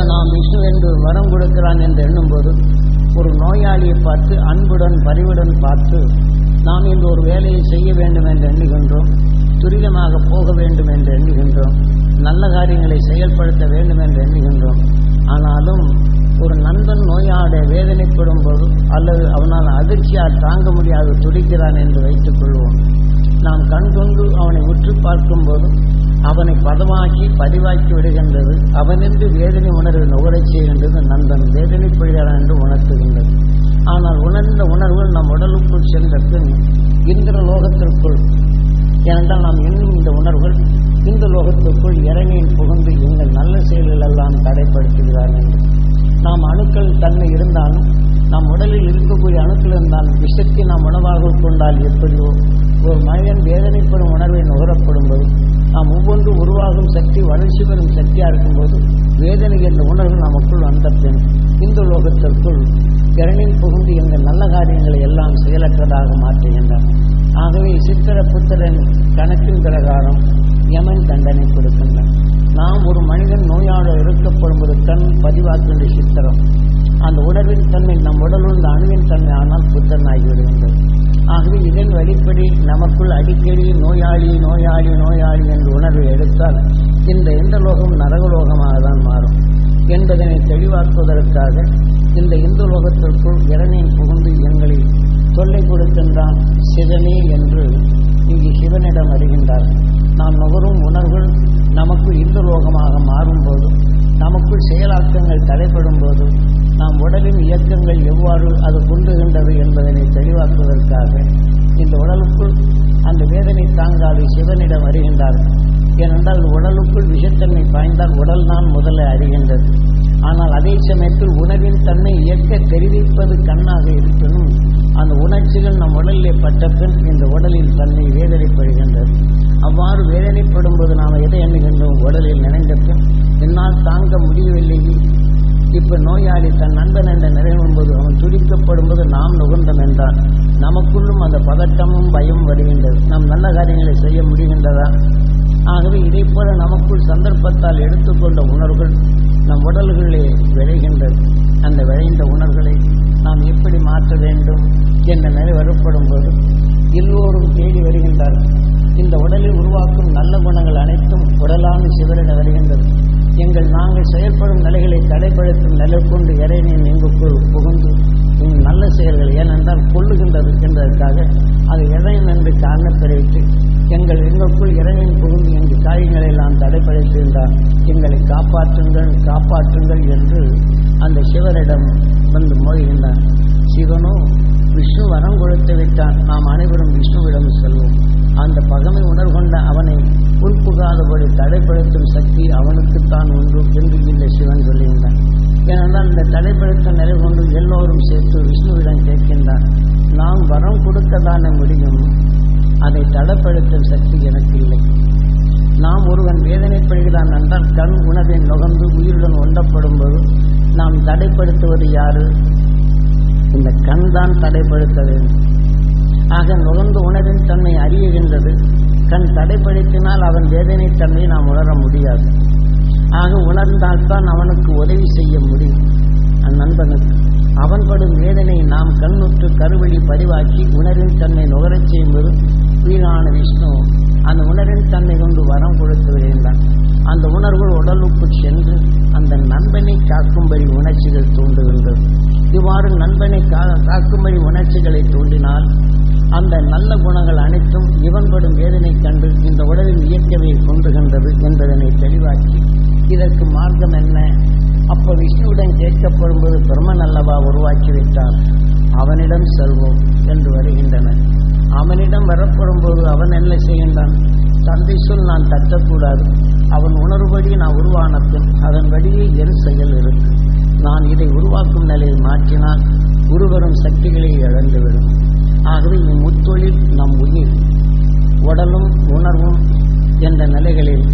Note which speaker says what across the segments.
Speaker 1: இப்போ நாம் விஷ்ணு என்று வரம் கொடுக்கிறான் என்று எண்ணும்போது ஒரு நோயாளியை பார்த்து அன்புடன் பரிவுடன் பார்த்து நாம் இந்த ஒரு வேலையை செய்ய வேண்டும் என்று எண்ணுகின்றோம் துரிதமாக போக வேண்டும் என்று எண்ணுகின்றோம் நல்ல காரியங்களை செயல்படுத்த வேண்டும் என்று எண்ணுகின்றோம். ஆனாலும் ஒரு நண்பன் நோயாட வேதனைப்படும் போது அல்லது அவனால் அதிர்ச்சியால் தாங்க முடியாது துடிக்கிறான் என்று வைத்துக் கொள்வோம். நாம் கண்கொண்டு அவனை உற்று பார்க்கும்போது அவனை பதமாக்கி பதிவாக்கி விடுகின்றது. அவனென்று வேதனை உணர்வு நுகரச் செய்கின்றது வேதனை வேதனைப்படுகிறான் என்று உணர்த்துகின்றது. ஆனால் உணர்ந்த உணர்வுகள் நம் உடலுக்குள் சென்ற பின் இந்திர லோகத்திற்குள் ஏனென்றால் நாம் இன்னும் இந்த உணர்வுகள் இந்த லோகத்திற்குள் இறங்கியின் புகுந்து எங்கள் நல்ல செயல்கள் எல்லாம் தடைப்படுத்துகிறார் என்று. நாம் அணுக்கள் தன்மை இருந்தாலும் நம் உடலில் இருக்கக்கூடிய அணுக்கள் இருந்தால் விஷத்தை நாம் உணவாக கொண்டால் எப்படியோ ஒரு மனிதன் வேதனைப்படும் உணர்வை நுகரப்படும் போது நாம் ஒவ்வொன்று உருவாகும் சக்தி வளர்ச்சி பெறும் சக்தியாக இருக்கும்போது வேதனை என்ற உணர்வு நமக்குள் வந்த பின் இந்து லோகத்திற்குள் திறனில் புகுந்து எங்கள் நல்ல காரியங்களை எல்லாம் செயலற்றதாக மாற்றுகின்றார். ஆகவே சித்திர புத்திரன் கணக்கின் பிரகாரம் யமன் தண்டனை கொடுக்கின்றான். நாம் ஒரு மனிதன் நோயாளர் இருக்கப்படும் ஒரு கண் பதிவாக்கின்ற சித்திரம். அந்த உணர்வின் தன்மை நம் உடலுள்ள அணுவின் தன்மை ஆனால் புத்தன் ஆகிவிடுகின்றது ஆகவே இதன் வழிப்படி நமக்குள் அடிக்கடி நோயாளி நோயாளி நோயாளி என்று உணர்வை எடுத்தால் இந்த இந்த லோகம் நரகலோகமாக தான் மாறும். என்பதனை தெளிவாக்குவதற்காக இந்த இந்து லோகத்திற்குள் இறைவனின் புகுந்து எங்களை தொல்லை கொடுக்கின்றான் சிவனே என்று இங்கு சிவனிடம் வருகின்றார் நாம் நுகரும் உணர்வுகள் நமக்கு இந்து லோகமாக மாறும்போது நமக்குள் செயலாக்கங்கள் தடைப்படும் போது நாம் உடலின் இயக்கங்கள் எவ்வாறு அது குண்டுகின்றது என்பதனை தெளிவாக்குவதற்காக இந்த உடலுக்குள் அந்த வேதனை தாங்காது சிவனிடம் அறிகின்றார். ஏனென்றால் உடலுக்குள் விஷத்தன்மை பாய்ந்தால் உடல் தான் முதல்ல அறிகின்றது. ஆனால் அதே சமயத்தில் உணவின் தன்மை இயக்க தெரிவிப்பது கண்ணாக இருப்பினும் அந்த உணர்ச்சிகள் நம் உடலிலே பட்ட பின் இந்த உடலின் தன்மை வேதனைப்படுகின்றது. அவ்வாறு வேதனைப்படும் போது நாம் எதை எண்ணுகின்றோம்? உடலில் நினைந்த பின். என்னால் தாங்க முடியவில்லையே. இப்ப நோயாளி தன் நண்பன் என்ற நிறைவும் போது அவன் துடிக்கப்படும் போது நாம் நுகர்ந்தம் என்றான் நமக்குள்ளும் அந்த பதட்டமும் பயம் வருகின்றது. நாம் நல்ல காரியங்களை செய்ய முடிகின்றதா? ஆகவே இதை போல நமக்குள் சந்தர்ப்பத்தால் எடுத்துக்கொண்ட உணர்வுகள் நம் உடல்களிலே விளைகின்றது. அந்த விளைந்த உணர்வுகளை நாம் எப்படி மாற்ற வேண்டும் என்ற நிலை வரப்படும் போது எல்லோரும் தேடி வருகின்றார்கள். இந்த உடலில் உருவாக்கும் நல்ல குணங்கள் அனைத்தும் உடலான சிவரிட வருகின்றது. எங்கள் நாங்கள் செயல்படும் நிலைகளை தடைப்படுத்தும் நிலை கொண்டு இறைவனின் எங்குக்குள் புகுந்து உங்கள் நல்ல செயல்கள் ஏனென்றால் கொள்ளுகின்றது என்பதற்காக அது இறைவன் என்று காரணம் தெரிவித்து எங்கள் எங்களுக்குள் இறைவன் புகுந்து எங்கள் காரியங்களை எல்லாம் தடைப்படுத்துகின்றார் எங்களை காப்பாற்றுங்கள் காப்பாற்றுங்கள் என்று அந்த சிவரிடம் வந்து மோதுகின்றான். சிவனோ விஷ்ணு வரம் கொடுத்து விட்டான். நாம் அனைவரும் விஷ்ணுவிடம் செல்வோம். அந்த பகமை உணர்கொண்ட அவனை உள்புகாதபடி தடைப்படுத்தும் சக்தி அவனுக்குத்தான் உண்டு என்று இந்த சிவன் சொல்லுகின்றான் ஏனென்றால் இந்த தடைப்படுத்தும் நிலை கொண்டு எல்லோரும் சேர்த்து விஷ்ணுவிடம் கேட்கின்றான் நாம் வரம் கொடுக்கத்தானே முடியும்? அதை தடைப்படுத்தும் சக்தி எனக்கு இல்லை. நாம் ஒருவன் வேதனைப்படுகிறான் என்றால் கண் உணவை நுகர்ந்து உயிருடன் ஒண்டப்படும் போது நாம் தடைப்படுத்துவது யாரு? இந்த கண் தான் தடைப்படுத்த வேண்டும். ஆக நுகர்ந்த உணவின் தன்மை அறியுகின்றது கண் தடைப்படுத்தினால் அவன் வேதனை தன்மை நாம் உணர முடியாது. ஆக உணர்ந்தால்தான் அவனுக்கு உதவி செய்ய முடியும். அந்நண்பனுக்கு அவன்படும் வேதனை நாம் கண்ணுற்று கருவழி பதிவாக்கி உணரின் தன்னை நுகரச் செய்யும்போது வீணான விஷ்ணு அந்த உணரின் தன்னை கொண்டு வரம் கொடுத்து விடுகின்றான் அந்த உணர்வு உடலுக்கு சென்று அந்த நண்பனை காக்கும்படி உணர்ச்சிகள் தூண்டுகின்றது இவ்வாறு நண்பனை கா காக்கும்படி உணர்ச்சிகளை தூண்டினால் அந்த நல்ல குணங்கள் அனைத்தும் இவன்படும் வேதனை கண்டு இந்த உடலின் இயற்கையை கொண்டுகின்றது என்பதனை தெளிவாக்கி இதற்கு மார்க்கம் என்ன? அப்போ விஷ்ணுவுடன் கேட்கப்படும்போது பிரம்மன் அல்லவா? உருவாக்கிவிட்டார் அவனிடம் செல்வோம் என்று வருகின்றனர். அவனிடம் வரப்படும் போது அவன் என்ன செய்கின்றான்? தந்தை சொல் நான் தட்டக்கூடாது. அவன் உணர்வுபடி நான் உருவான பின் அதன் வழியே என் செயல் இருக்கு நான் இதை உருவாக்கும் நிலையை மாற்றினால் உருவரும் சக்திகளை இழந்துவிடும். ஆகவே இம்முத்தொழில் நம் உயிர் உடலும் உணர்வும் என்ற நிலைகளில்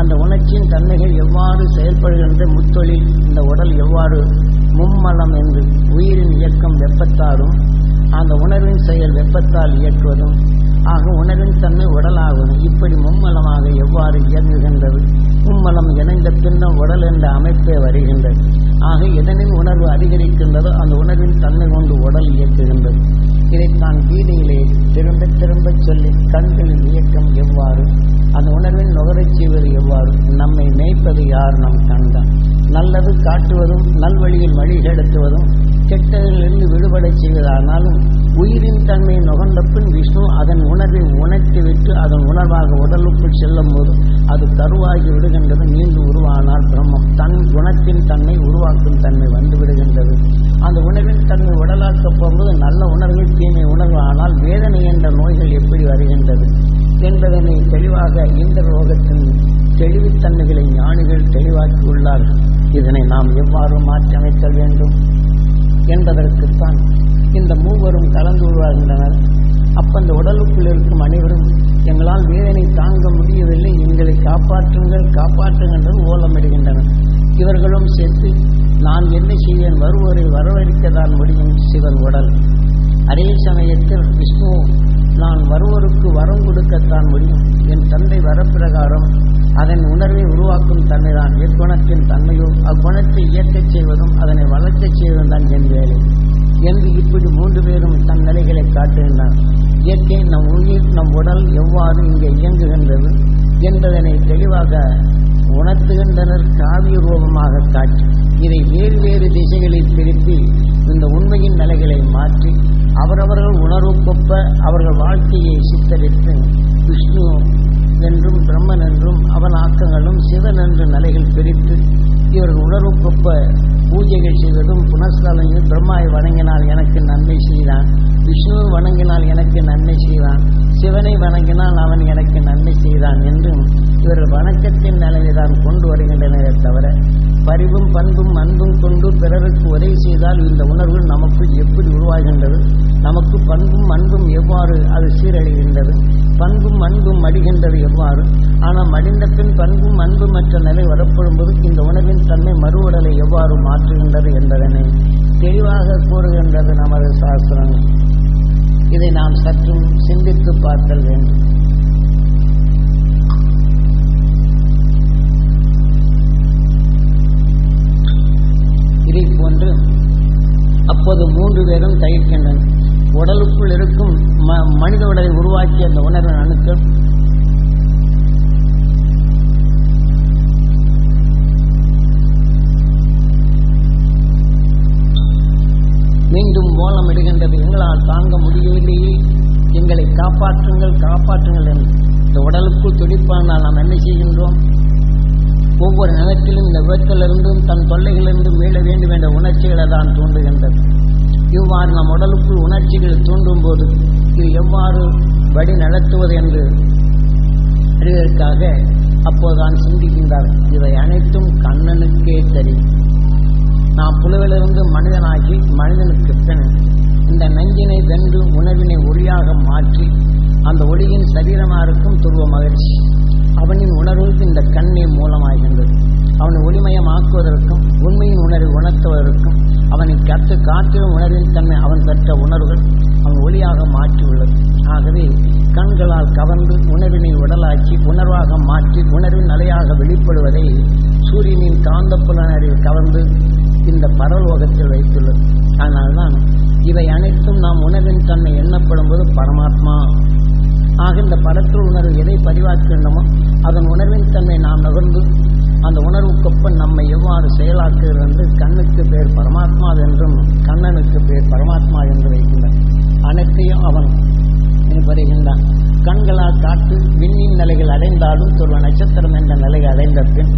Speaker 1: அந்த உணர்ச்சியின் தன்மைகள் எவ்வாறு செயல்படுகின்ற முத்தொழில் இந்த உடல் எவ்வாறு மும்மலம் என்று உயிரின் இயக்கம் வெப்பத்தாலும் அந்த உணர்வின் செயல் வெப்பத்தால் இயக்குவதும் ஆக உணர்வின் தன்மை உடலாகுவது இப்படி மும்மலமாக எவ்வாறு இயங்குகின்றது? மும்மலம் இணைந்த பின்னம் உடல் என்ற அமைப்பே வருகின்றது. ஆக எதனின் உணர்வு அதிகரிக்கின்றதோ அந்த உணர்வின் தன்மை கொண்டு உடல் இயக்குகின்றது. இதைத்தான் கீதையிலே திரும்ப திரும்ப சொல்லி கண்களின் இயக்கம் எவ்வாறு அந்த உணர்வின் நுகரச் செய்வது எவ்வாறு நம்மை மேய்ப்பது யார்? நம் கண்டம் நல்லது காட்டுவதும் நல்வழியில் வழிகெடுத்துவதும் கெட்டதிலிருந்து விடுபடச் செய்வதானாலும் உயிரின் தன்மை நுகர்ந்த பின் விஷ்ணு அதன் உணர்வை உணர்த்திவிட்டு அதன் உணர்வாக உடலுக்குள் செல்லும் போது அது தருவாகி விடுகின்றது நீண்டு உருவானால் பிரம்மம். தன் குணத்தின் தன்மை உருவாக்கும் தன்மை வந்து விடுகின்றது. அந்த உணர்வின் தன்மை உடலாக்கப் போகும்போது நல்ல உணர்வு தீமை உணர்வு. ஆனால் வேதனை என்ற நோய்கள் எப்படி வருகின்றது என்பதனை தெளிவாக இந்த ரோகத்தின் தெளிவுத்தன்மைகளை ஞானிகள் தெளிவாக்கியுள்ளார்கள். இதனை நாம் எவ்வாறு மாற்றியமைத்தல் வேண்டும்? என்பதற்குத்தான் இந்த மூவரும் கலந்து கொள்வார்கின்றனர் அப்ப அந்த உடலுக்குள் இருக்கும் அனைவரும் எங்களால் வேதனை தாங்க முடியவில்லை. எங்களை காப்பாற்றுங்கள் காப்பாற்றுங்கள் என்று ஓலமிடுகின்றனர். இவர்களும் சேர்த்து நான் என்ன செய்வேன்? வருவோரை வரவழைக்கத்தான் முடியும் சிவன் உடல். அதே சமயத்தில் விஷ்ணு வருவோருக்கு வரம் கொடுக்கத்தான் முடியும். என் தந்தை வரப்பிரகாரம் அதன் உணர்வை உருவாக்கும் தன்மைதான். எக்குணத்தின் தன்மையோ அக்குணத்தை இயக்கச் செய்வதும் அதனை வளர்க்கச் செய்வதும் தான் என் வேலை. என்று இப்படி மூன்று பேரும் தன் நிலைகளை காட்டுகின்றனர் இயற்கை நம் உயிர் நம் உடல் எவ்வாறு இங்கே இயங்குகின்றது என்பதனை தெளிவாக உணர்த்துகின்றனர் காவிய ரூபமாக காட்டி. இதை வேறு வேறு திசைகளில் திருப்பி இந்த உண்மையின் நிலைகளை மாற்றி அவரவர்கள் உணர்வுக்கொப்ப அவர்கள் வாழ்க்கை வாழ்க்கையை சித்தரித்து விஷ்ணு என்றும் பிரம்மன் என்றும் அவன் ஆக்கங்களும் சிவன் என்று நிலைகள் பிரித்து இவர்கள் உணர்வுக்கொப்ப பூஜைகள் செய்வதும் புனஸ்தலையும் பிரம்மாவை வணங்கினால் எனக்கு நன்மை செய்தான். விஷ்ணுவை வணங்கினால் எனக்கு நன்மை செய்தான். சிவனை வணங்கினால் அவன் எனக்கு நன்மை செய்தான் என்றும் இவர்கள் வணக்கத்தின் நிலையை தான் கொண்டு வருகின்றனரே தவிர பரிவும் பண்பும் அன்பும் கொண்டு பிறருக்கு உதவி செய்தால் இந்த உணர்வு நமக்கு எப்படி உருவாகின்றது? நமக்கு பண்பும் அன்பும் எவ்வாறு அது சீரழிகின்றது? பண்பும் அன்பும் மடிகின்றது எவ்வாறு? ஆனால் மடிந்த பின் பண்பும் அன்பு மற்ற நிலை வரப்படும்போது இந்த உணர்வின் தன்மை மறுவுடலை எவ்வாறு மாற்றுகின்றது என்பதனை தெளிவாக கூறுகின்றது நமது சாஸ்திரம் இதை நாம் சற்றும் சிந்தித்து பார்த்தல் வேண்டும். இதை போன்று அப்போது மூன்று பேரும் தயிர்க்கின்றனர். உடலுக்குள் இருக்கும் ம- மனித உடலை உருவாக்கிய அந்த உணர்வின் அணுக்கள் மீண்டும் ஓலமிடுகின்றது எங்களால் தாங்க முடியவில்லையே எங்களை காப்பாற்றுங்கள் காப்பாற்றுங்கள் என்று. இந்த உடலுக்குள் துடிப்பானால் நாம் என்ன செய்கின்றோம்? ஒவ்வொரு நிலத்திலும் இந்த விபத்திலிருந்தும் தன் தொல்லைகளிலிருந்தும் மீள வேண்டும் என்ற உணர்ச்சிகளை தான் தூண்டுகின்றது. இவ்வாறு நம் உடலுக்குள் உணர்ச்சிகள் தூண்டும் போது இது எவ்வாறு வழி நடத்துவது என்று அறிவதற்காக அப்போதுதான் சிந்திக்கின்றார். இவை அனைத்தும் கண்ணனுக்கே தெரியும். நாம் புலவிலிருந்து மனிதனாகி மனிதனுக்கு பின் இந்த நஞ்சினை வென்று உணவினை ஒளியாக மாற்றி அந்த ஒளியின் சரீரமாக இருக்கும் துருவ மகிழ்ச்சி. அவனின் உணர்வுக்கு இந்த கண்ணே மூலமாகின்றது. அவனை ஒளிமயமாக்குவதற்கும் உண்மையின் உணர்வை உணர்த்துவதற்கும் அவனை கற்று காற்றிலும் உணர்வின் தன்மை அவன் பெற்ற உணர்வுகள் அவன் ஒளியாக மாற்றியுள்ளது. ஆகவே கண்களால் கவர்ந்து உணர்வினை உடலாக்கி உணர்வாக மாற்றி உணர்வின் நிலையாக வெளிப்படுவதை சூரியனின் காந்தப்புலனறிவில் கவர்ந்து இந்த பரலோகத்தில் வைத்துள்ளது. அதனால்தான் இவை அனைத்தும் நாம் உணவின் தன்மை எண்ணப்படும் போது பரமாத்மா. ஆக இந்த படத்தில் உணர்வு எதை பதிவாக்குகின்றமோ அதன் உணர்வின் தன்மை நாம் நகர்ந்து அந்த உணர்வுக்கொப்பன் நம்மை எவ்வாறு செயலாக்குகிறது என்று கண்ணுக்கு பேர் பரமாத்மா என்றும் கண்ணனுக்கு பேர் பரமாத்மா என்று வைக்கின்றான் அனைத்தையும் அவன் வருகின்றான் கண்களால் காட்டு விண்ணின் நிலைகள் அடைந்தாலும் சொல்வ நட்சத்திரம் என்ற நிலையை அடைந்த பின்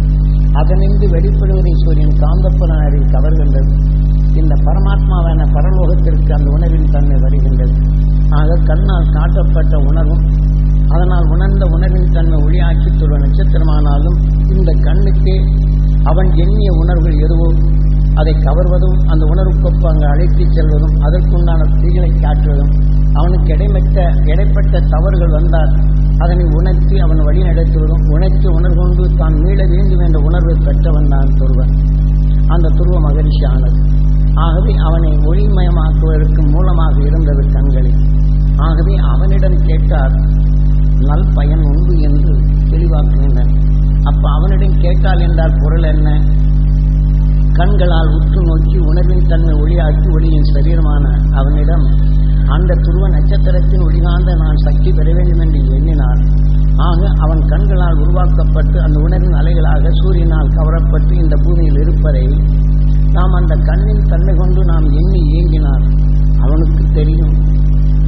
Speaker 1: அதனின்று வெளிப்படுவதை சூரியன் காந்தப்புலன் கவர்கின்றது. இந்த பரமாத்மாவான பரலோகத்திற்கு அந்த உணர்வின் தன்மை வருகின்றது. ஆக கண்ணால் காட்டப்பட்ட உணர்வும் அதனால் உணர்ந்த உணர்வின் தன்மை ஒளியாக்கி சொல்வ நட்சத்திரமானாலும் இந்த கண்ணுக்கே அவன் எண்ணிய உணர்வுகள் எதுவோ அதை கவர்வதும் அந்த உணர்வுக்கொப்பு அங்கு அழைத்துச் செல்வதும் அதற்குண்டான தீகளை காட்டுவதும் அவனுக்கு இடைமட்ட இடைப்பட்ட தவறுகள் வந்தால் அதனை உணர்த்தி அவன் வழி நடத்துவதும் உணர்த்தி உணர்கொண்டு தான் மீள வேண்டும் என்ற உணர்வை பெற்றவன் தான் துருவன். அந்த அந்த துருவ மகிழ்ச்சி ஆனது. ஆகவே அவனை ஒளிமயமாக்குவதற்கு மூலமாக இருந்தது கண்களில். ஆகவே அவனிடம் கேட்டார் நல் பயன் உண்டு என்று தெளிவாக்குகின்றனர். அப்ப அவனிடம் கேட்டால் என்றால் பொருள் என்ன? கண்களால் உற்று நோக்கி உணர்வின் தன்மை ஒளியாக்கி ஒளியின் சரீரமான அவனிடம் அந்த துருவ நட்சத்திரத்தின் ஒளிகாந்த நான் சக்தி பெற வேண்டும் என்று எண்ணினார். ஆக அவன் கண்களால் உருவாக்கப்பட்டு அந்த உணர்வின் அலைகளாக சூரியனால் கவரப்பட்டு இந்த பூமியில் இருப்பதை நாம் அந்த கண்ணின் தன்மை கொண்டு நாம் எண்ணி இயங்கினார் அவனுக்கு தெரியும்.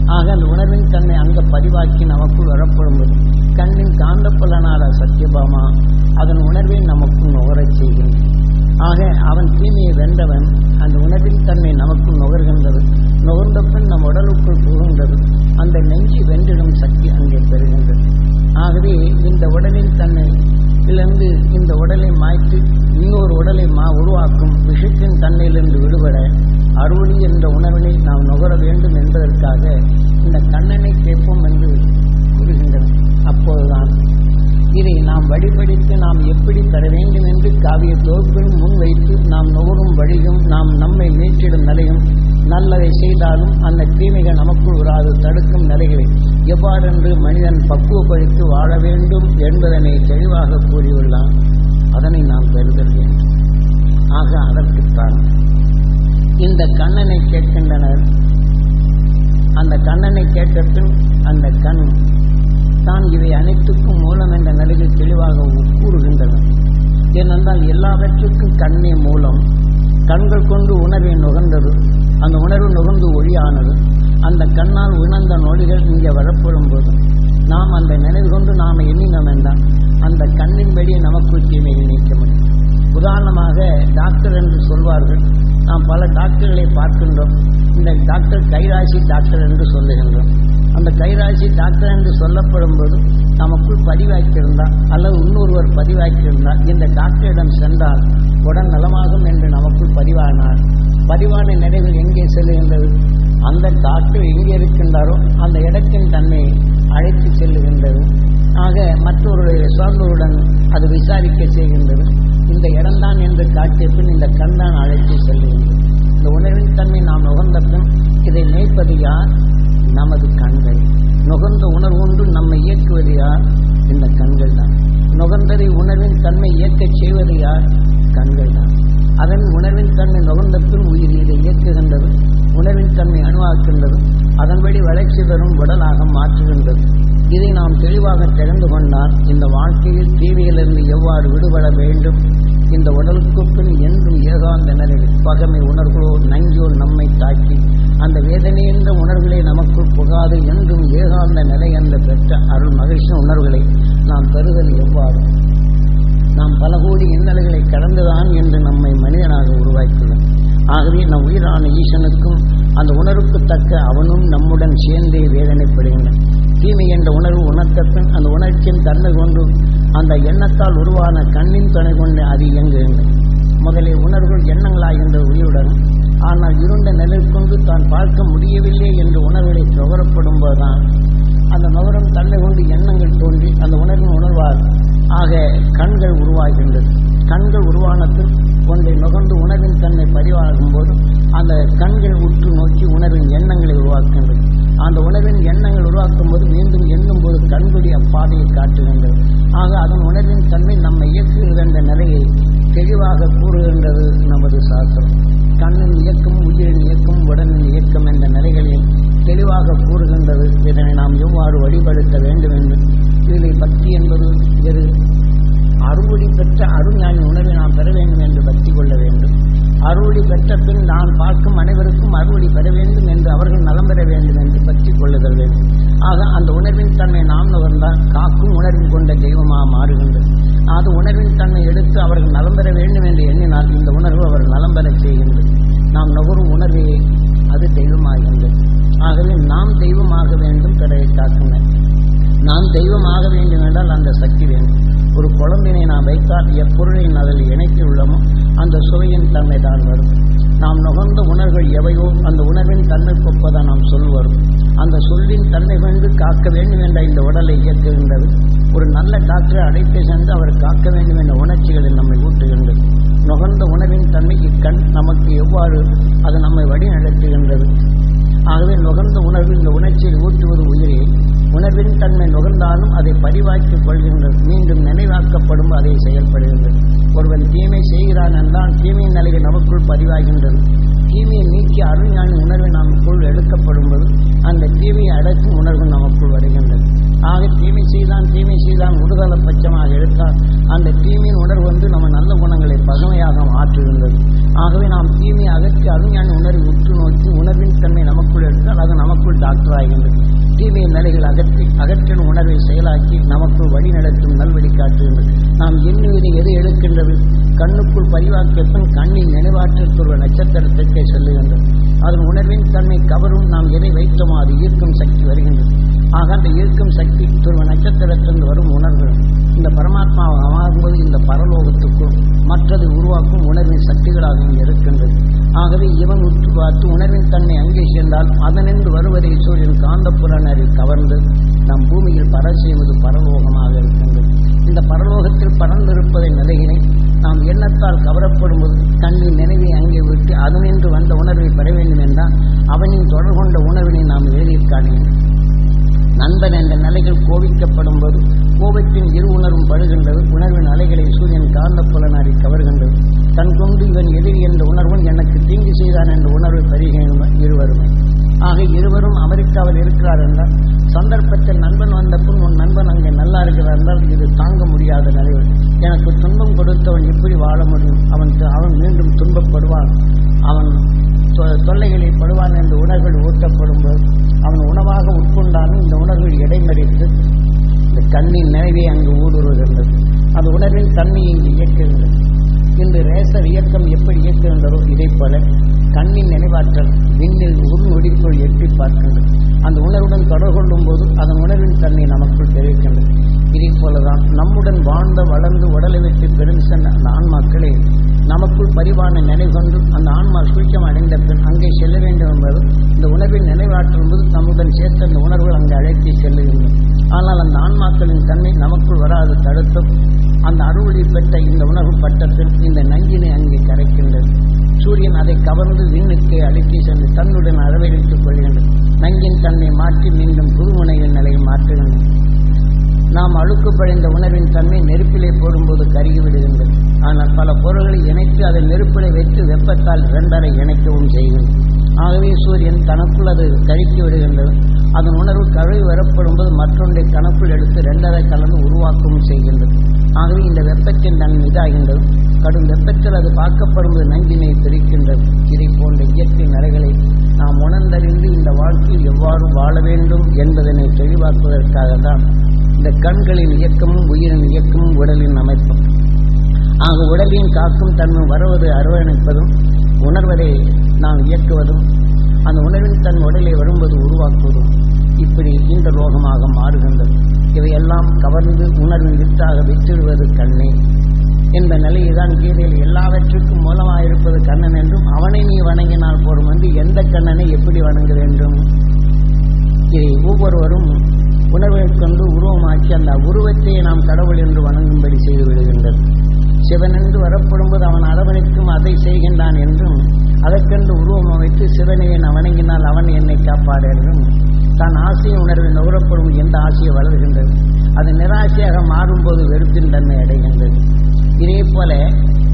Speaker 1: ஆக அந்த உணர்வின் தன்மை அங்க பதிவாக்கி நமக்குள் வரப்படும்போது கண்ணின் காந்தப்புலனான சத்தியபாமா அதன் உணர்வை நமக்குள் நுகரச் செய்கின்றது ஆக அவன் தீமையை வென்றவன் அந்த உணர்வின் தன்மை நமக்குள் நுகர்கின்றது. நுகர்ந்த பின் நம் உடலுக்குள் புகுகின்றது. அந்த நெஞ்சு வென்றிடும் சக்தி அங்கே பெறுகின்றது. ஆகவே இந்த உடலின் தன்மையிலிருந்து இந்த உடலை மாய்த்து இன்னொரு உடலை மா உருவாக்கும் விஷத்தின் தன்னையிலிருந்து விடுபட அருளி என்ற உணர்வினை நாம் நுகர வேண்டும் என்பதற்காக இந்த கண்ணனை கேட்போம் என்று கூறுகின்றனர் அப்போதுதான் இதை நாம் வழிபடித்து நாம் எப்படி தர வேண்டும் என்று காவிய தொகுப்பில் முன்வைத்து நாம் நுகரும் வழியும் நாம் நம்மை மீட்டிடும் நிலையும் நல்லதை செய்தாலும் அந்த தீமைகள் நமக்குள் வராது தடுக்கும் நிலைகளை எவ்வாறென்று மனிதன் பக்குவப்படுத்தி வாழ வேண்டும் என்பதனை தெளிவாக கூறியுள்ளார் அதனை நாம் பெறுதல் வேண்டும் ஆக அதற்குத்தான் இந்த கண்ணனை கேட்கின்றனர். அந்த கண்ணனை கேட்ட அந்த கண் தான் இவை அனைத்துக்கும் மூலம் என்ற நிலையில் தெளிவாக கூறுகின்றன. ஏனென்றால் எல்லாவற்றுக்கும் கண்ணே மூலம் கண்கள் கொண்டு உணர்வை நுகர்ந்தது. அந்த உணர்வு நுகர்ந்து ஒளியானது. அந்த கண்ணால் உணர்ந்த நொடிகள் இங்கே வரப்படும் போது நாம் அந்த நினைவு கொண்டு நாம் எண்ணினோம் என்றால் அந்த கண்ணின் வெளியே நமக்குள் தீமைகள் நீக்க முடியும். உதாரணமாக டாக்டர் என்று சொல்வார்கள். நாம் பல டாக்டர்களை பார்க்கின்றோம். இந்த டாக்டர் கைராசி டாக்டர் என்று சொல்லுகின்றோம். அந்த கைராசி டாக்டர் என்று சொல்லப்படும் போது நமக்குள் பதிவாக்கியிருந்தால் அல்லது இன்னொருவர் பதிவாக்கியிருந்தால் இந்த டாக்டரிடம் சென்றால் உடன் நலமாகும் என்று நமக்குள் பதிவானார் பதிவான நிலைகள் எங்கே செல்லுகின்றது? அந்த டாக்டர் எங்கே இருக்கின்றாரோ அந்த இடத்தின் தன்மையை அழைத்து செல்லுகின்றது. ஆக மற்றொரு சார்ந்தோருடன் அது விசாரிக்க செய்கின்றது. இந்த இடம்தான் என்று காட்டிய பின் இந்த கண்தான் அழைத்து செல்லுகின்றது. இந்த உணர்வின் தன்மை நாம் நுகர்ந்த பின் இதை மேய்ப்பது யார்? நமது கண்கள். நுகர்ந்த உணர்வுண்டு நம்மை இயக்குவது யார்? இந்த கண்கள் தான் நுகர்ந்ததை உணர்வின் தன்மை இயக்கச் செய்வது யார்? கண்கள் தான் அதன் உணர்வின் தன்மை நுகர்ந்த பின் உயிர் இதை இயக்குகின்றது. உணர்வின் தன்மை அணுவாக்குகின்றது. அதன்படி வளர்ச்சி பெறும் உடலாக மாற்றுகின்றது. இதை நாம் தெளிவாக தெரிந்து கொண்டால் இந்த வாழ்க்கையில் தீவியிலிருந்து எவ்வாறு விடுபட வேண்டும்? இந்த உடலுக்கு பின் என்றும் ஏகாந்த நிலையில் பகமை உணர்வுகளோ நஞ்சோ நம்மை தாக்கி அந்த வேதனை என்ற உணர்வுகளை நமக்குள் புகாது என்றும் ஏகாந்த நிலை என்ற பெற்ற அருள் மகிழ்ச்சி உணர்வுகளை நாம் பெறுதல் எவ்வாறு? நாம் பல கோடி இன்னல்களை கடந்துதான் என்று நம்மை மனிதனாக உருவாக்கியுள்ளோம் ஆகவே நம் உயிரான ஈசனுக்கும் அந்த உணர்வுக்கு தக்க அவனும் நம்முடன் சேர்ந்தே வேதனைப்படுகின்றன. தீமை என்ற உணர்வு உணர்த்த பின் அந்த உணர்ச்சியின் தன்மை கொண்டு அந்த எண்ணத்தால் உருவான கண்ணின் துணை கொண்டு அது இயங்குகின்றன முதலே உணர்வுகள் எண்ணங்களாகின்ற உயிருடன் ஆனால் இருண்ட நிலை கொண்டு தான் பார்க்க முடியவில்லை என்ற உணர்வுகளை நுகரப்படும் போதுதான் அந்த நுகரம் தன்னை கொண்டு எண்ணங்கள் தோன்றி அந்த உணர்வின் உணர்வால் ஆக கண்கள் உருவாகின்றது. கண்கள் உருவானத்தில் ஒன்றை நுகர்ந்து உணர்வின் தன்னை பதிவாகும் போது அந்த கண்கள் உற்று நோக்கி உணர்வின் எண்ணங்களை உருவாக்குகின்றது. அந்த உணர்வின் எண்ணங்கள் உருவாக்கும் போது மீண்டும் எண்ணும் போது கண்களுடைய பாதையை காட்டுகின்றது. ஆக அதன் உணர்வின் தன்மை நம்மை இயக்குகிறது நிலையை தெளிவாக கூறுகின்றது நமது சாஸ்திரம். கண்ணின் இயக்கம் உயிரின் இயக்கம் உடலின் இயக்கம் என்ற நிலைகளில் தெளிவாக கூறுகின்றது. இதனை நாம் எவ்வாறு வழிபடுத்த வேண்டும் என்று. இதில் பக்தி என்பது வேறு அறுவடை பெற்ற அருஞானி உணர்வை அறுவடை பெற்ற பின் நான் பார்க்கும் அனைவருக்கும் அறுவடை பெற வேண்டும் என்று அவர்கள் நலம் பெற வேண்டும் என்று பற்றி கொள்ளுதல் வேண்டும். ஆக அந்த உணர்வின் தன்மை நாம் நுகர்ந்தால் காக்கும் உணர்வின் கொண்ட தெய்வமாக மாறுகின்றது. அது உணர்வின் தன்மை எடுத்து அவர்கள் நலம் பெற வேண்டும் என்று எண்ணினால் இந்த உணர்வு அவர்கள் நலம் பெற செய்கின்றது. நாம் நுகரும் உணர்வே அது தெய்வமாகின்றது. ஆகவே நாம் தெய்வமாக வேண்டும் பிறரை காக்குங்கள் நாம் தெய்வமாக வேண்டும் என்றால் அந்த சக்தி வேண்டும். ஒரு குழம்பினை நாம் வைத்தால் எப்பொருளை அதில் இணைத்து உள்ளமோ அந்த சுவையின் தன்மை தான் வரும் நாம் நுகர்ந்த உணர்வுகள் எவையோ அந்த உணர்வின் தன்மை கொப்பதான் நாம் சொல் வரும் அந்த சொல்லின் தன்மை கொண்டு காக்க வேண்டும் என்ற இந்த உடலை இயக்குகின்றது. ஒரு நல்ல டாக்டரை அழைத்து சென்று அவர் காக்க வேண்டும் என்ற உணர்ச்சிகளை நம்மை ஊட்டுகின்றது. நுகர்ந்த உணவின் தன்மை இக்கண் நமக்கு எவ்வாறு அது நம்மை வழி நடத்துகின்றது ஆகவே நுகர்ந்த உணர்வு இந்த உணர்ச்சி தன்மை நுகர்ந்தாலும் அதை பதிவாக்கிக் கொள்கின்றது மீண்டும் நினைவாக்கப்படும் அதை செயல்படுகின்றது. ஒருவன் தீமை செய்கிறான் என்றால் தீமையின் நிலையை நமக்குள் பதிவாகின்றது. தீமையை நீக்கி அருஞானி உணர்வு நமக்குள் எடுக்கப்படும்போது அந்த தீமையை அடக்கும் உணர்வு நமக்குள் வருகின்றது. ஆக தீமை செய்தான் தீமை செய்தான் உடுதல பட்சமாக எடுத்தால் அந்த தீமையின் உணர்வு வந்து நம்ம நல்ல குணங்களை பகமையாக மாற்றுகின்றது. ஆகவே நாம் தீமையை அகற்றி அருஞானி உணர்வை உற்று நோக்கி உணர்வின் தன்மை நமக்குள் எடுத்தால் அது நமக்குள் டாக்டர் ஆகின்றது. தீமையின் நிலைகள் அகற்றி அகற்றின் உணர்வை செயலாக்கி நமக்கு வழி நடத்தும் நல்வழி காட்டுகின்றது நாம் எண்ணுவதை எது எடுக்கின்றது? கண்ணுக்குள் பதிவாக்கிய பின் கண்ணின் நினைவாற்றல் துருவ நட்சத்திரத்திற்கே செல்லுகின்றது அதன் உணர்வின் தன்மை கவரும் நாம் எதை வைத்தோமோ அது ஈர்க்கும் சக்தி வருகின்றது. ஆக அந்த ஈர்க்கும் சக்தி துருவ நட்சத்திரத்திலிருந்து வரும் உணர்வு. இந்த பரமாத்மா ஆகும்போது இந்த பரலோகத்துக்குள் உருவாக்கும் உணர்வின் சக்திகளாக இங்கே இருக்கின்றது. ஆகவே இவன் உற்று பார்த்து உணர்வின் தன்மை அங்கே சென்றால் அதனின்று வருவதை சூரியன் காந்தப்புலனரை கவர்ந்து நம் பூமியில் பர செய்வது பரலோகமாக இருக்கின்றது. இந்த பரலோகத்தில் பறந்திருப்பதை நிலையினை நாம் எண்ணத்தால் கவரப்படும்போது தன்னின் நினைவை அங்கே விட்டு அதனின்று வந்த உணர்வை பெற வேண்டும் என்றால் அவனின் தொடர் கொண்ட உணர்வினை நாம் எழுதிக் காண வேண்டும். நண்பன் என்ற நிலைகள் கோவிக்கப்படும் போது கோபத்தின் இரு உணர்வும் படுகின்றது. உணர்வின் அலைகளை சூரியன் காந்த புலனாரி கவர்கின்றது. தன் கொண்டு இவன் எதிரி என்ற உணர்வும் எனக்கு தீங்கு செய்தான் என்ற உணர்வை பெறுகின்ற இருவருமே. ஆக இருவரும் அமெரிக்காவில் இருக்கிறார் என்றால் சந்தர்ப்பத்தில் நண்பன் வந்த பின் உன் நண்பன் அங்கே நல்லா இருக்கிறார் என்றால் இது தாங்க முடியாத நிலையில் எனக்கு துன்பம் கொடுத்தவன் எப்படி வாழ முடியும். அவன் அவன் மீண்டும் துன்பப்படுவான். அவன் தொ- தொல்லைகளில் படுவான் என்ற உணர்வுகள் ஊட்டப்படும் போது அவன் உணவாக இந்த உணர்வில் இடைமறித்து கண்ணின் நினைவே அங்கு ஊடுருவுகின்றது. அது உணர்வின் தன்மையை இங்கு இயக்குகின்றது. இன்று ரேசர் இயக்கம் எப்படி இயக்குகின்றதோ இதை போல கண்ணின் நினைவாற்றல் விண்ணில் உள் ஒடிக்குள் எட்டி பார்க்கின்றது. அந்த உணர்வுடன் தொடர்பு கொள்ளும் போது அதன் உணர்வின் தன்மை நமக்குள் தெரிவிக்கின்றது. இதைப் போலதான் நம்முடன் வாழ்ந்த வளர்ந்து உடலை வைத்து பெரும் சென்ற அந்த ஆன்மாக்களே நமக்குள் பரிவான நினைவு கொண்டு அந்த ஆன்மா சுழிக்கம் அடைந்த பின் அங்கே செல்ல வேண்டும் என்பது இந்த உணர்வின் நினைவாற்றும் போது நம்முடன் சேர்த்த அந்த உணர்வுகள் அங்கே அழைத்து செல்லுகின்றன. ஆனால் அந்த ஆன்மாக்களின் தன்மை நமக்குள் வராது தடுத்தும். அந்த அருளை பெற்ற இந்த உணவு பட்டத்தில் இந்த நஞ்சினை அங்கே கரைக்கின்றது. சூரியன் அதை கவர்ந்து விண்ணுக்கு அழைத்து சென்று தன்னுடன் அரவணைத்துக் கொள்கின்றது. நஞ்சின் தன்னை மாற்றி மீண்டும் குருமுனையின் நிலையை மாற்றுகின்றது. நாம் அழுக்கு படைந்த உணவின் தன்மை நெருப்பிலே போடும்போது கருகி விடுகின்றது. ஆனால் பல பொருள்களை இணைத்து அதை நெருப்பிலை வைத்து வெப்பத்தால் இரண்டரை இணைக்கவும் செய்கிறது. ஆகவே சூரியன் தனக்குள் அது கருக்கி விடுகின்றது. அதன் உணர்வு கழுவி வரப்படும் போது மற்றொன்றை கணக்குள் எடுத்து ரெண்டரை கலந்து உருவாக்கவும் செய்கின்றது. ஆகவே இந்த வெப்பத்தின் தன்மை இதாகின்றது. கடும் வெப்பத்தில் அது பார்க்கப்படும் போது நஞ்சினை பிரிக்கின்றது இதை போன்ற இயற்கை நிலைகளை நாம் உணர்ந்தறிந்து இந்த வாழ்க்கையில் எவ்வாறு வாழ வேண்டும் என்பதனை தெளிவாக்குவதற்காக தான் இந்த கண்களின் இயக்கமும் உயிரின் இயக்கமும் உடலின் அமைப்பும். ஆக உடலின் காக்கும் தன்மை வருவது அரவணைப்பதும் உணர்வதை நாம் இயக்குவதும் அந்த உணர்வின் தன் உடலை வரும்போது உருவாக்குவதும் இப்படி இந்த ரோகமாக மாறுகின்றது. இவையெல்லாம் கவர்ந்து உணர்வின் வித்தாக வித்திடுவது கண்ணே என்ற நிலையில்தான் கீதையில் எல்லாவற்றுக்கும் மூலமாக இருப்பது கண்ணன் என்றும் அவனை நீ வணங்கினால் போடும் வந்து எந்த கண்ணனை எப்படி வணங்க வேண்டும்? இதை ஒவ்வொருவரும் உணர்வை கொண்டு உருவமாக்கி அந்த உருவத்தையே நாம் கடவுள் என்று வணங்கும்படி செய்து விடுகின்றது சிவன் என்று வரப்படும்போது அவன் அரவணைக்கும் அதை செய்கின்றான் என்றும் அதற்கென்று உருவம் அமைத்து சிவனை அவனங்கினால் வணங்கினால் அவன் என்னை காப்பாடு என்றும் தான் ஆசை உணர்வை நுகரப்படும் எந்த ஆசையை வளர்கின்றது? அது நிராசையாக மாறும்போது வெறுப்பின் தன்மை அடைகின்றது. இதே போல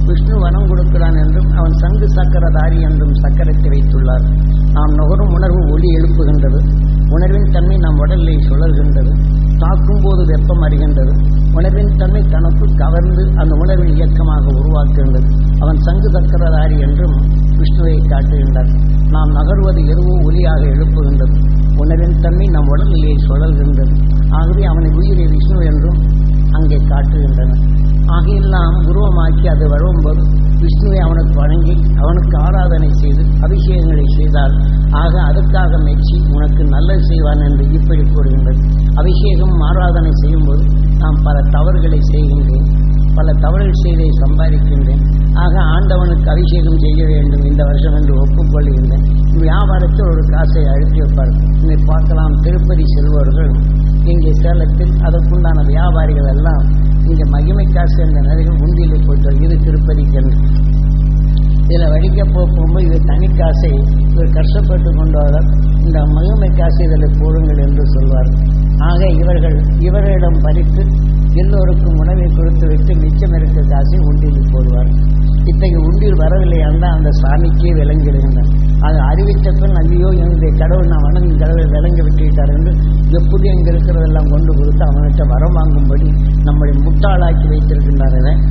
Speaker 1: விஷ்ணு வனம் கொடுக்கிறான் என்றும் அவன் சங்கு சக்கரதாரி என்றும் சக்கரத்தை வைத்துள்ளார். நாம் நுகரும் உணர்வு ஒளி எழுப்புகின்றது. உணர்வின் தன்மை நம் உடலிலே சுழல்கின்றது. தாக்கும் போது வெப்பம் அறிகின்றது. உணர்வின் தன்மை தனக்கு கவர்ந்து அந்த உணர்வின் இயக்கமாக உருவாக்குகின்றது. அவன் சங்கு சக்கரதாரி என்றும் விஷ்ணுவை காட்டுகின்றார். நாம் நகர்வது எதுவோ ஒலியாக எழுப்புகின்றது. உணர்வின் தன்மை நம் உடலிலே சுழல்கின்றது. ஆகவே அவனை உயிரை விஷ்ணு என்றும் அங்கே காட்டுகின்றனர். ஆகையெல்லாம் உருவமாக்கி அது வழங்கும்போது விஷ்ணுவை அவனுக்கு வணங்கி அவனுக்கு ஆராதனை செய்து அபிஷேகங்களை செய்தால் ஆக அதற்காக மெச்சி உனக்கு நல்லது செய்வான் என்று இப்படி கூறுகின்றது. அபிஷேகம் ஆராதனை செய்யும்போது நாம் பல தவறுகளை செய்கின்றேன் பல தவறுகள் செய்தை சம்பாதிக்கின்றேன். ஆக ஆண்டவனுக்கு அபிஷேகம் செய்ய வேண்டும் இந்த வருஷம் என்று ஒப்புக்கொள்கின்றேன். வியாபாரத்தில் ஒரு காசை அழுத்தி வைப்பார். இதை பார்க்கலாம். திருப்பதி செல்வர்கள் இங்கே சேலத்தில் அதற்குண்டான வியாபாரிகள் எல்லாம் இங்கே மகிமை காசு என்ற நிலையில் உண்டியில் போட்டார் இது திருப்பதிகள் இதில் வடிக்க போகும்போது இது தனி காசை இவர் கஷ்டப்பட்டு கொண்டு இந்த மகிமை காசு இதில் போடுங்கள் என்று சொல்வார். ஆக இவர்கள் இவர்களிடம் பறித்து எல்லோருக்கும் உணவை கொடுத்து வைத்து மிச்சம் இருக்க காசை உண்டியில் போடுவார். இத்தகைய உண்டியில் வரவில்லை என்றால் அந்த சுவாமிக்கே விளங்கிடுகின்றன அது அறிவித்த பின் ஐயோ என்னுடைய கடவுள் நான் வணங்கும் கடவுளை விளங்கி விட்டுவிட்டார் என்று எப்படி அங்கே இருக்கிறதெல்லாம் கொண்டு கொடுத்து அவன்கிட்ட வரம் வாங்கும்படி நம்மளை முட்டாளாக்கி வைத்திருக்கின்றார்கள்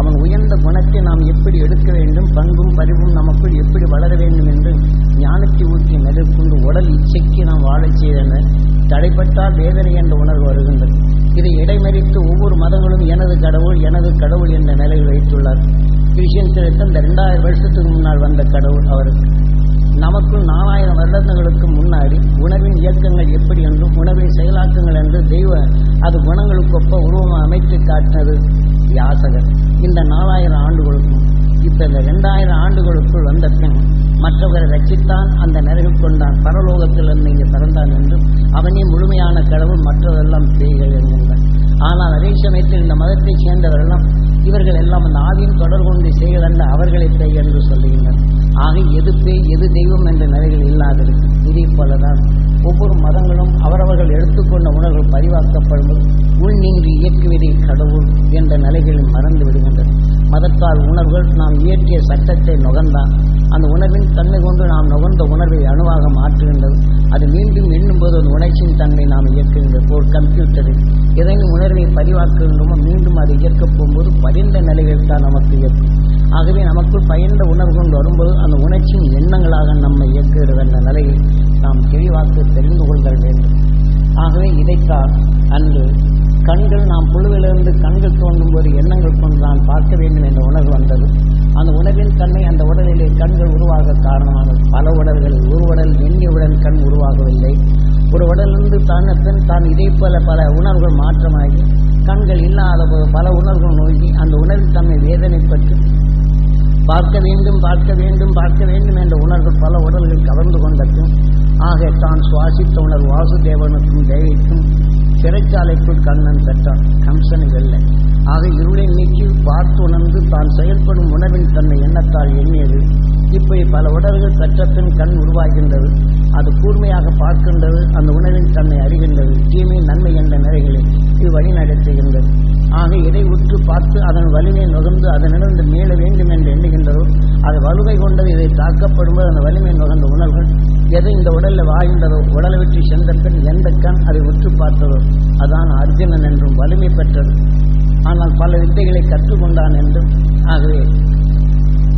Speaker 1: அவன் உயர்ந்த குணத்தை நாம் எப்படி எடுக்க வேண்டும்? பண்பும் பரிவும் நமக்குள் எப்படி வளர வேண்டும் என்று ஞானத்தை ஊற்றி மேற்கொண்டு உடல் இச்சைக்கு நாம் வாழச் செய்தனர் தடைப்பட்டால் வேதனை என்ற உணர்வு வருகின்றது. இதை இடைமறித்து ஒவ்வொரு மதங்களும் எனது கடவுள் எனது கடவுள் என்ற நிலையில் வைத்துள்ளார். கிறிஸ்டியன் திருத்தம் இந்த ரெண்டாயிரம் வருஷத்துக்கு முன்னால் வந்த கடவுள் அவருக்கு நமக்குள் நாலாயிரம் வருடங்களுக்கு முன்னாடி உணவின் இயக்கங்கள் எப்படி என்றும் உணவின் செயலாக்கங்கள் என்று தெய்வ அது குணங்களுக்கொப்ப உருவம் அமைத்து காட்டினது யாசகர். இந்த நாலாயிரம் ஆண்டுகளுக்கும் இப்ப இந்த ரெண்டாயிரம் ஆண்டுகளுக்குள் வந்த பின் மற்றவரை ரச்சித்தான் அந்த நிறைவு கொண்டான். பரலோகத்திலிருந்து இங்கே பிறந்தான் என்றும் அவனே முழுமையான கடவுள் மற்றவரெல்லாம் பேய்கள் என்கின்றான். ஆனால் அதே சமயத்தில் இந்த மதத்தைச் சேர்ந்தவரெல்லாம் இவர்கள் எல்லாம் அந்த ஆவியின் தொடர் கொண்டு செய்கிறல்ல அவர்களை பேய் என்று சொல்லுகின்றனர். ஆக எது பேய் எது தெய்வம் என்ற நிலைகள் இல்லாதிருக்கு இதே போலதான் ஒவ்வொரு மதங்களும் அவரவர்கள் எடுத்துக்கொண்ட உணர்வுகள் பதிவாக்கப்படும்போது உள் நீங்கி இயக்குவதே கடவுள் என்ற நிலைகளில் மறந்து விடுகின்றன மதத்தால் உணர்வுகள் நாம் இயற்றிய சட்டத்தை நுகர்ந்தான் அந்த உணர்வின் தன்மை கொண்டு நாம் நுகர்ந்த உணர்வை அணுவாக மாற்றுகின்றது. அது மீண்டும் எண்ணும்போது அந்த உணர்ச்சியின் தன்மை நாம் இயக்குகின்றது ஒரு கம்ப்யூட்டரில் எதையும் உணர்வை பதிவாக்குகின்றோமோ மீண்டும் அதை இயக்கப் போகும்போது பதிந்த நிலைகள் தான் நமக்கு இயக்கும். ஆகவே நமக்குள் பயந்த உணர்வு கொண்டு வரும்போது அந்த உணர்ச்சியின் எண்ணங்களாக நம்மை இயக்குகிறது என்ற நிலையை நாம் தெளிவாக்க தெரிந்து கொள்தல் வேண்டும். ஆகவே இதைத்தான் அன்று கண்கள் நாம் புழுவிலிருந்து கண்கள் தோன்றும் போது எண்ணங்கள் கொண்டுதான் பார்க்க வேண்டும் என்ற உணர்வு வந்தது. அந்த உணர்வின் தன்மை அந்த உடலிலே கண்கள் உருவாக காரணமாக பல உடல்கள் ஒரு உடல் எண்ணிய உடல் கண் உருவாகவில்லை. ஒரு உடலிருந்து தான தான் இதே போல பல உணர்வுகள் மாற்றமாகி கண்கள் இல்லாத போது பல உணர்வுகள் நோக்கி அந்த உணர்வின் தன்மை வேதனைப்பட்டு பார்க்க வேண்டும் பார்க்க வேண்டும் பார்க்க வேண்டும் என்ற உணர்வு பல உடல்கள் கவர்ந்து கொண்டதும் ஆக தான் சுவாசித்த உணர்வு வாசுதேவனுக்கும் தேவிக்கும் சிறைச்சாலைக்குள் கண்ணன் பெற்றான் கம்சனை வெல்ல ஆக இருளை நீக்கி பார்த்து உணர்ந்து தான் செயல்படும் உணர்வின் தன்னை எண்ணத்தால் எண்ணியது. இப்படி பல உடல்கள் சற்றத்தின் கண் உருவாகின்றது. அது கூர்மையாக பார்க்கின்றது. அந்த உணவின் தன்னை அறிகின்றது. தீமை நன்மை என்ற நிலைகளை இது வழி நடத்துகின்றது ஆக இதை உற்று பார்த்து அதன் வலிமை நுகர்ந்து அதனிடந்து மீள வேண்டும் என்று எண்ணுகின்றதோ அது வலுவை கொண்டது. இதை தாக்கப்படும்போது அந்த வலிமை நுகர்ந்த உணர்வுகள் எது இந்த உடலில் வாழ்கின்றதோ உடலை விட்டு சென்ற பின் எந்த கண் அதை உற்று பார்த்ததோ அதான் அர்ஜுனன் என்றும் வலிமை பெற்றது. ஆனால் பல வித்தைகளை கற்றுக்கொண்டான் என்றும். ஆகவே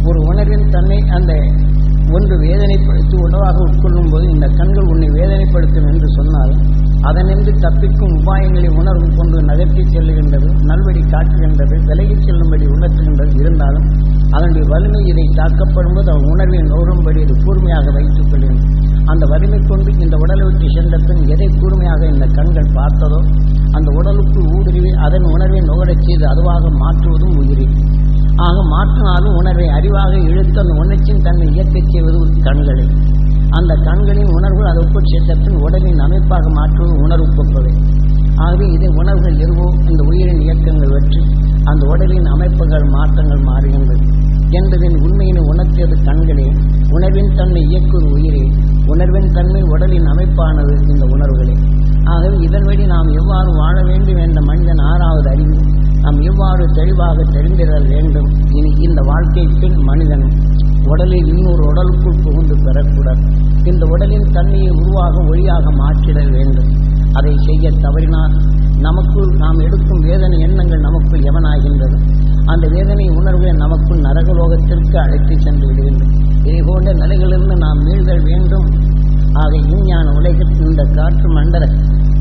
Speaker 1: ஒரு உணர்வின் தன்மை அந்த ஒன்று வேதனைப்படுத்தி உணவாக உட்கொள்ளும் போது இந்த கண்கள் உன்னை வேதனைப்படுத்தும் என்று சொன்னால் அதனின்று தப்பிக்கும் உபாயங்களை உணர்வு கொண்டு நகர்த்தி செல்லுகின்றது நல்வழி காட்டுகின்றது விலகி செல்லும்படி உணர்த்துகின்றது இருந்தாலும் அதனுடைய வலிமை இதை தாக்கப்படும்போது அவன் உணர்வை நோரும்படி இது கூர்மையாக வைத்துக் கொள்கின்றது. அந்த வலிமை கொண்டு இந்த உடலை விட்டு சென்ற பின் எதை கூர்மையாக இந்த கண்கள் பார்த்ததோ அந்த உடலுக்கு ஊடுருவி அதன் உணர்வை நுகரச் செய்து அதுவாக மாற்றுவதும் உயிரி. ஆக மாற்றினாலும் உணர்வை அறிவாக இழுத்து அந்த உணர்ச்சியின் தன்னை இயக்கச் செய்வது கண்களை. அந்த கண்களின் உணர்வு அது சென்ற பின் உடலின் அமைப்பாக மாற்றுவது உணர்வு கொப்பவை ஆகவே இதை உணர்வுகள் எதுவோ இந்த உயிரின் இயக்கங்கள் வெற்றி அந்த உடலின் அமைப்புகள் மாற்றங்கள் மாறுகின்றது. என்பதின் உண்மையினை உணர்த்தியது கண்களே உணர்வின் தன்மை இயக்குவது உயிரே உணர்வின் தன்மை உடலின் அமைப்பானது இந்த உணர்வுகளே. ஆகவே இதன்படி நாம் எவ்வாறு வாழ வேண்டும் என்ற மனிதன் ஆறாவது அறிவு. நாம் எவ்வாறு தெளிவாக தெரிந்திடல் வேண்டும்? இனி இந்த வாழ்க்கைக்கு மனிதன் உடலில் இன்னொரு உடலுக்குள் புகுந்து பெறக்கூடாது. இந்த உடலின் தன்மையை உருவாக ஒளியாக மாற்றிடல் வேண்டும். அதை செய்ய தவறினால் நமக்குள் நாம் எடுக்கும் வேதனை எண்ணங்கள் நமக்குள் எவனாகின்றது? அந்த வேதனை உணர்வை நமக்குள் நரகலோகத்திற்கு அழைத்து சென்று விடுகின்றது. இதை போன்ற நிலைகளிலிருந்து நாம் மீள்தல் வேண்டும். ஆக விஞ்ஞான உலகத்தில் இந்த காற்று மண்டல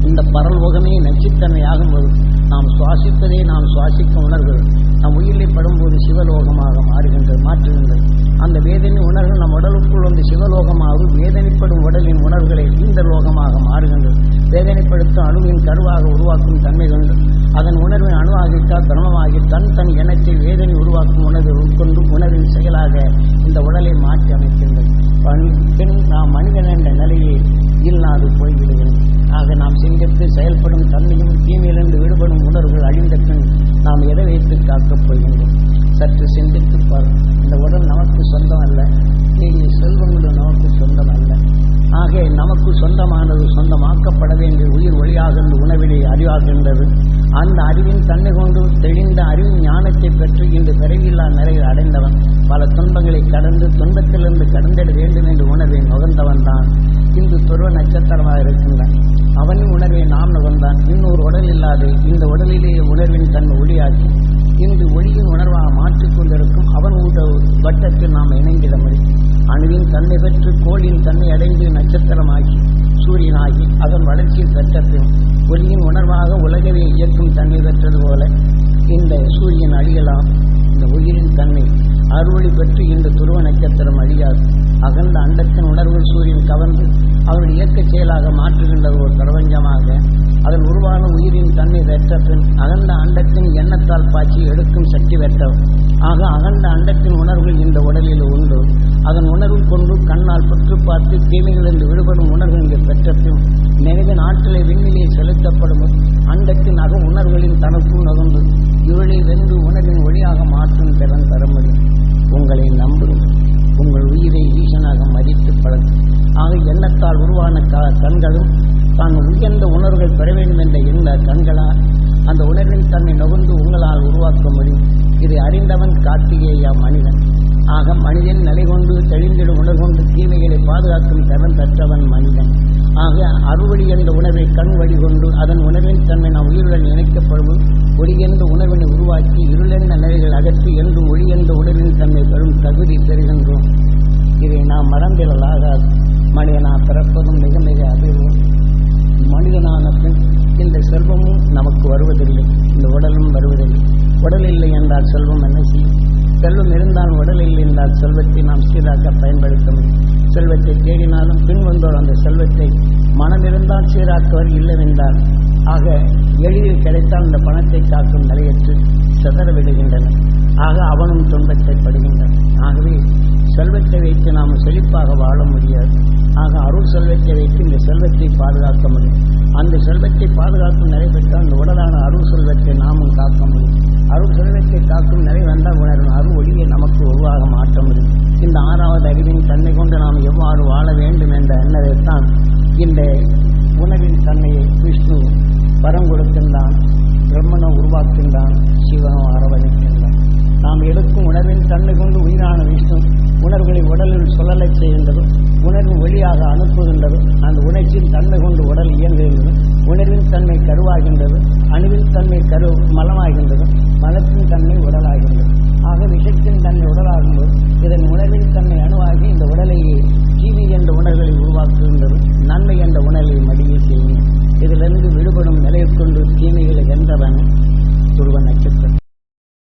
Speaker 1: இந்த பரலோகமே நச்சுத்தன்மை ஆகும்போது நாம் சுவாசிப்பதே நாம் சுவாசிக்கும் உணர்வுகள் நம் உயிரில் படும்போது சிவலோகமாக மாறுகின்றது மாற்றுகின்றது. அந்த வேதனை உணர்வு நம் உடலுக்குள் வந்து சிவலோகமாகவும் வேதனைப்படும் உடலின் உணர்வுகளை இந்த லோகமாக மாறுகின்றது. வேதனைப்படுத்தும் அணுவின் கருவாக உருவாக்கும் தன்மை கொண்டு அதன் உணர்வின் அணுவாகிட்டால் பிரமமாகி தன் தன் எண்ணத்தை வேதனை உருவாக்கும் உணர்வை உட்கொண்டு உணர்வின் செயலாக இந்த உடலை மாற்றி அமைக்கின்றது. பண்- நாம் மனிதன் என்ற நிலையை இல்லாது போய்விடுகிறது. ஆக நாம் சிந்தித்து செயல்படும் தன்மையும் தீமையிலிருந்து விடுபடும் உணர்வுகள் அழிந்த பின் நாம் எதை வைத்து காக்கப் போகின்றோம்? சற்று சிந்தித்து பார். இந்த உடல் நமக்கு சொந்தம் அல்ல. நீங்க செல்வங்களும் நமக்கு சொந்தம் அல்ல. ஆக நமக்கு சொந்தமானது சொந்தமாக்கப்பட வேண்டிய உயிர் ஒளியாக உணவிலே உண்டாகின்றது அந்த அறிவின் தன்மை கொண்டு தெளிந்த அறிவு ஞானத்தை பெற்று இன்று பிறவில்லா நிலையில் அடைந்தவன். பல துன்பங்களை கடந்து துன்பத்திலிருந்து கடந்திட வேண்டும் என்று உணர்வை நுகர்ந்தவன் தான். இன்று துருவ நட்சத்திரமாக இருக்கின்றான். அவனின் உணர்வை நாம் நுகர்ந்தான். இன்னொரு உடல் இல்லாது இந்த உடலிலேயே உணர்வின் தன்மை ஒளியாக்கி இன்று ஒளியின் உணர்வாக மாற்றிக்கொண்டிருக்கும் அவன் உட வட்டத்தில் நாம் இணைந்திட முடியும். அணுவின் தன்மை பெற்று கோளின் தன்மை அடைந்து நட்சத்திரமாகி ஆகி அதன் வளர்ச்சியில் பெற்ற பின் ஒளியின் உணர்வாக உலகவே இயக்கும் தன்மை பெற்றது போல இந்த சூரியன் அழியலாம். இந்த உயிரின் தன்மை அறுவழி பெற்று இந்த துருவ நட்சத்திரம் அழியாது. அகந்த அண்டத்தின் உணர்வுகள் சூரியன் கவர்ந்து அவருடைய இயக்க செயலாக மாற்றுகின்றது ஒரு பிரபஞ்சமாக அதன் உருவான உயிரின் தன்மை பெற்ற பின் அகண்ட அண்டத்தின் எண்ணத்தால் பாய்ச்சி எடுக்கும் சக்தி பெற்றவர். ஆக அகண்ட அண்டத்தின் உணர்வுகள் இந்த உடலில் உண்டு. அதன் உணர்வு கொண்டு கண்ணால் பற்று பார்த்து தீமைகளிலிருந்து விடுபடும் உணர்வு இங்கு பெற்ற வேண்டும். நினைவின் ஆற்றலை விண்ணிலே செலுத்தப்படும் அண்டத்தின் அக உணர்வுகளின் தனக்கும் நகர்ந்து இருளை வென்று உணர்வின் ஒளியாக மாற்றும் திறன் பெற முடியும் உங்களை நம்புங்கள் உங்கள் உயிரை ஈசனாக மதித்து பழகும் ஆக எண்ணத்தால் உருவான க கண்களும் தான் உயர்ந்த உணர்வுகள் பெற வேண்டும் என்ற எண்ண கண்களால் அந்த உணர்வின் தன்னை நுகர்ந்து உங்களால் உருவாக்க முடியும். இதை அறிந்தவன் கார்த்திகேயா மனிதன். ஆக மனிதன் நிலை கொண்டு தெளிந்திடும் உணர்கொண்டு தீமைகளை பாதுகாக்கும் திறன் பெற்றவன் மனிதன். ஆக அறுவழி என்ற உணர்வை கண் வழி கொண்டு அதன் உணர்வின் தன்மை நாம் உயிருடன் இணைக்கப்படும் ஒளி என்ற உணர்வினை உருவாக்கி இருளென்ற நிலைகள் அகற்றி என்று ஒளி என்ற உணர்வின் தன்மை பெறும் தகுதி பெறுகின்றோம். இதை நாம் மறந்திடலாகாது. மனிதனா பிறப்பதும் மிக மிக அதிர்வும் மனிதனான பின் இந்த செல்வமும் நமக்கு வருவதில்லை. இந்த உடலும் வருவதில்லை. உடல் இல்லை என்றால் செல்வம் என்ன செய்யும்? செல்வம் இருந்தால் உடல் இல்லை என்றால் செல்வத்தை நாம் சீராக பயன்படுத்த முடியும். செல்வத்தை தேடினாலும் பின் வந்தோர் அந்த செல்வத்தை மனம் இருந்தால் சீராக்குவர் இல்லைவென்றால் ஆக எளிதில் கிடைத்தால் அந்த பணத்தை காக்கும் நிலையற்று சிதறவிடுகின்றன ஆக அவனும் துன்பத்தை படுகின்றன. ஆகவே செல்வத்தை வைத்து நாம் செழிப்பாக வாழ முடியாது. ஆக அருள் செல்வத்தை வைத்து இந்த செல்வத்தை பாதுகாக்க முடியும். அந்த செல்வத்தை பாதுகாக்கும் நிலை பெற்றால் அந்த உடலான அருள் செல்வத்தை நாமும் காக்க முடியும். அருள் செல்வத்தை காக்கும் நிலை வந்தால் உணரும். அருள் ஒளியை நமக்கு உருவாக மாற்ற முடியும். இந்த ஆறாவது அறிவின் தன்மை கொண்டு நாம் எவ்வாறு வாழ வேண்டும் என்ற எண்ணத்தைத்தான் இந்த உணவின் தன்மையை விஷ்ணு வரம் கொடுக்கின்றான் பிரம்மனை உருவாக்கின்றான் சிவனும் அரவணைக்கின்றான் நாம் எடுக்கும் உணர்வின் தன்மை கொண்டு உயிரான விஷ்ணு உணர்வுகளை உடலில் உணர்வின் சுழலை செய்கின்றதும் உணர்வு வெளியாக அனுப்புகின்றதும் அந்த உணர்ச்சியின் தன்மை கொண்டு உடல் இயங்குகின்றது உணர்வின் தன்மை கருவாகின்றது அணுவின் தன்மை கரு மலமாகின்றது மலத்தின் தன்மை உடலாகின்றது. ஆக விஷத்தின் தன்மை உடலாகும்போது இதன் உணர்வின் தன்மை அணுவாகி இந்த உடலையே தீவி என்ற உணர்களை உருவாக்குகின்றது நன்மை என்ற உணர்வை மடியை செய்யும். இதிலிருந்து விடுபடும் நிலையை கொண்டு தீமைகளை வென்றவன் துருவ நட்சத்திரம்.